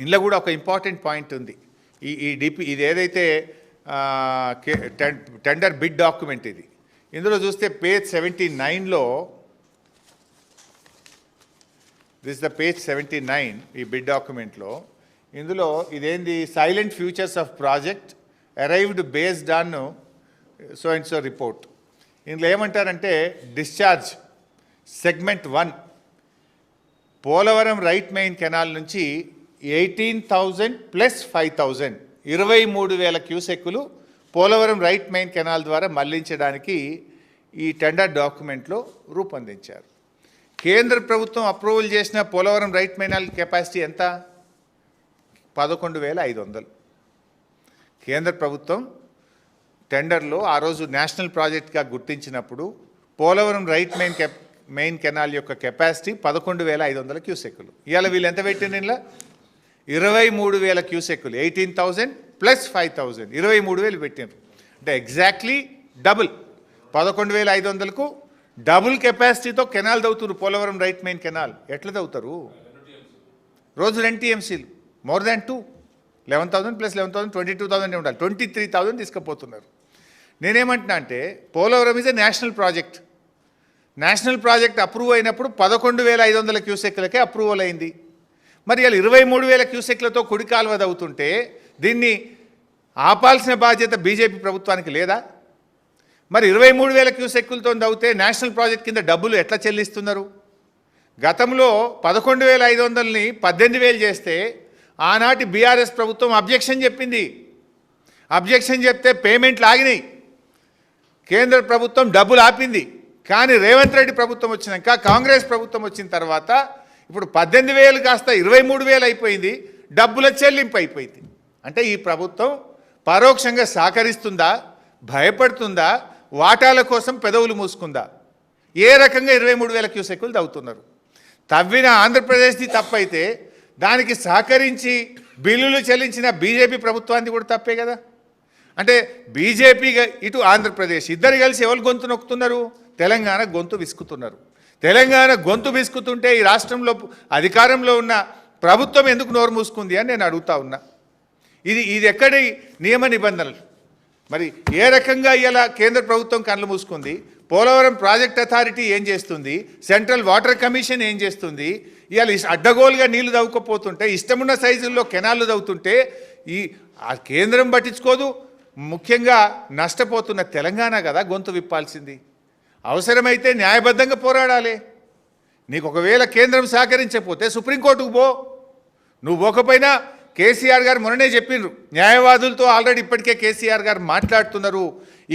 ఇందులో కూడా ఒక ఇంపార్టెంట్ పాయింట్ ఉంది. ఈ ఈ డిపి ఇది ఏదైతే టెండర్ బిడ్ డాక్యుమెంట్ ఇది. ఇందులో చూస్తే పేజ్ సెవెంటీ నైన్లో this the page seventy nine ఈ బిడ్ డాక్యుమెంట్లో ఇందులో ఇదేంది salient features of project arrived based on so and so report ఇందులో ఏమంటారంటే discharge segment one Polavaram right main canal నుంచి eighteen thousand plus five thousand. ఇరవై మూడు వేల క్యూసెక్కులు పోలవరం రైట్ మెయిన్ కెనాల్ ద్వారా మళ్ళించడానికి ఈ టెండర్ డాక్యుమెంట్లో రూపొందించారు. కేంద్ర ప్రభుత్వం అప్రూవల్ చేసిన పోలవరం రైట్ మెయిన్ కెపాసిటీ ఎంత? పదకొండు వేల ఐదు వందలు. కేంద్ర ప్రభుత్వం టెండర్లో ఆ రోజు నేషనల్ ప్రాజెక్ట్గా గుర్తించినప్పుడు Polavaram right main cap main canal యొక్క కెపాసిటీ పదకొండు వేల ఐదు వందల క్యూసెక్కులు. ఇవాళ వీళ్ళు ఎంత పెట్టిండ్రు ఇలా ఇరవై మూడు వేల క్యూసెక్కులు eighteen thousand plus five thousand ఇరవై మూడు వేలు పెట్టారు అంటే ఎగ్జాక్ట్లీ డబుల్. పదకొండు వేల ఐదు వందలకు డబుల్ కెపాసిటీతో కెనాల్ తవ్వుతారు పోలవరం రైట్ మెయిన్ కెనాల్. ఎట్లా తవ్వుతారు? రోజు రెండు టీఎంసీలు more than two. Eleven thousand plus eleven thousand twenty two thousand ఉండాలి. ట్వంటీ త్రీ థౌసండ్ తీసుకుపోతున్నారు. నేనేమంటున్నా అంటే Polavaram is a national project national project approve అయినప్పుడు పదకొండు వేల ఐదు వందల క్యూసెక్లకే అప్రూవల్ అయింది. మరి ఇలా ఇరవై మూడు వేల క్యూసెక్లతో కుడి కాలువదవుతుంటే దీన్ని ఆపాల్సిన బాధ్యత బీజేపీ ప్రభుత్వానికి లేదా? మరి ఇరవై మూడు వేల క్యూసెక్కులతో దవ్వుతే నేషనల్ ప్రాజెక్ట్ కింద డబ్బులు ఎట్లా చెల్లిస్తున్నారు? గతంలో పదకొండు వేల ఐదు వందలని పద్దెనిమిది వేలు చేస్తే ఆనాటి బీఆర్ఎస్ ప్రభుత్వం అబ్జెక్షన్ చెప్పింది. అబ్జెక్షన్ చెప్తే పేమెంట్లు ఆగినాయి. కేంద్ర ప్రభుత్వం డబ్బులు ఆపింది. కానీ రేవంత్ రెడ్డి ప్రభుత్వం వచ్చినాక కాంగ్రెస్ ప్రభుత్వం వచ్చిన తర్వాత ఇప్పుడు పద్దెనిమిది వేలు కాస్త ఇరవై మూడు వేలు అయిపోయింది డబ్బుల చెల్లింపు అయిపోయింది. అంటే ఈ ప్రభుత్వం పరోక్షంగా సహకరిస్తుందా భయపడుతుందా వాటాల కోసం పెదవులు మూసుకుందా? ఏ రకంగా ఇరవై మూడు వేల క్యూసెక్కులు తవ్వుతున్నారు? తవ్విన ఆంధ్రప్రదేశ్ది తప్పైతే దానికి సహకరించి బిల్లులు చెల్లించిన బీజేపీ ప్రభుత్వాన్ని కూడా తప్పే కదా? అంటే బీజేపీ ఇటు ఆంధ్రప్రదేశ్ ఇద్దరు కలిసి ఎవరు గొంతు నొక్కుతున్నారు? తెలంగాణ గొంతు విసుకుతున్నారు. తెలంగాణ గొంతు విసుకుతుంటే ఈ రాష్ట్రంలో అధికారంలో ఉన్న ప్రభుత్వం ఎందుకు నోరు మూసుకుంది అని నేను అడుగుతా ఉన్నా. ఇది ఇది ఎక్కడి నియమ నిబంధనలు? మరి ఏ రకంగా ఇలా కేంద్ర ప్రభుత్వం కళ్ళు మూసుకుంది? పోలవరం ప్రాజెక్ట్ అథారిటీ ఏం చేస్తుంది? సెంట్రల్ వాటర్ కమిషన్ ఏం చేస్తుంది? ఇవాళ అడ్డగోలుగా నీళ్ళు తవ్వుకపోతుంటే ఇష్టమున్న సైజుల్లో కెనాళ్ళు తవ్వుతుంటే ఈ ఆ కేంద్రం పట్టించుకోదు. ముఖ్యంగా నష్టపోతున్న తెలంగాణ కదా గొంతు విప్పాల్సింది. అవసరమైతే న్యాయబద్ధంగా పోరాడాలి. నీకు ఒకవేళ కేంద్రం సహకరించకపోతే సుప్రీంకోర్టుకు పో. నువ్వు పోకపోయినా కేసీఆర్ గారు మొన్ననే చెప్పిండ్రు. న్యాయవాదులతో ఆల్రెడీ ఇప్పటికే కేసీఆర్ గారు మాట్లాడుతున్నారు.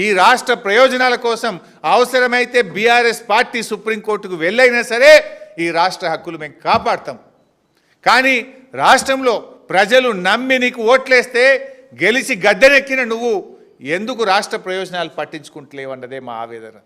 ఈ రాష్ట్ర ప్రయోజనాల కోసం అవసరమైతే బీఆర్ఎస్ పార్టీ సుప్రీంకోర్టుకు వెళ్ళైనా సరే ఈ రాష్ట్ర హక్కులు మేము కాపాడతాం. కానీ రాష్ట్రంలో ప్రజలు నమ్మి నీకు ఓట్లేస్తే గెలిచి గద్దెనెక్కిన నువ్వు ఎందుకు రాష్ట్ర ప్రయోజనాలు పట్టించుకుంటలేవన్నదే మా ఆవేదన.